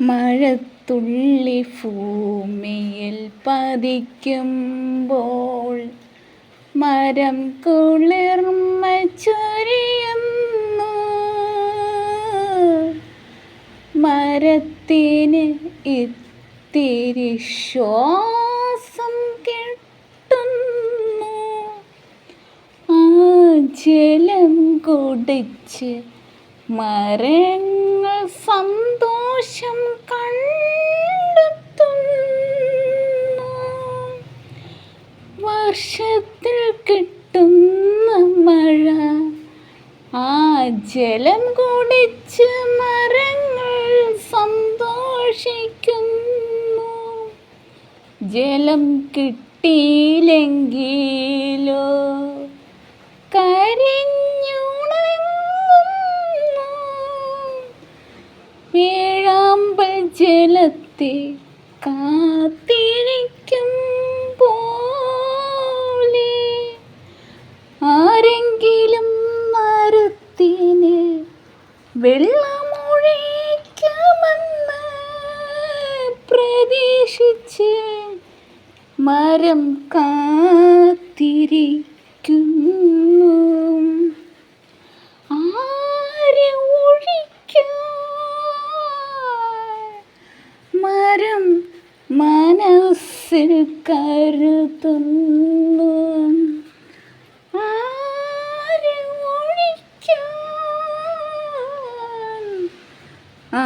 മഴത്തുള്ളി ഭൂമിയിൽ പതിക്കുമ്പോൾ മരം കുളിർമ ചൊരിയുന്നു. മരത്തിന് ഇത്തിരി ശ്വാസം കിട്ടുന്നു. ആ ജലം കുടിച്ച് മരങ്ങൾ സന്തോഷം കണ്ടെത്തുന്നു. വർഷത്തിൽ കിട്ടുന്ന മഴ ആ ജലം കുടിച്ച് മരങ്ങൾ സന്തോഷിക്കുന്നു. ജലം കിട്ടിയില്ലെങ്കിലോ? കരിഞ്ഞുണങ്ങുന്നു. ജലത്തെ കാത്തിരിക്കും പോലെ. ആരെങ്കിലും മരത്തിന് വെള്ളമൊഴിക്കുമെന്ന് പ്രതീക്ഷിച്ച് മരം കാത്തിരിക്കുന്നു മരം മനസ്സിൽ കരുതുന്നു. ആ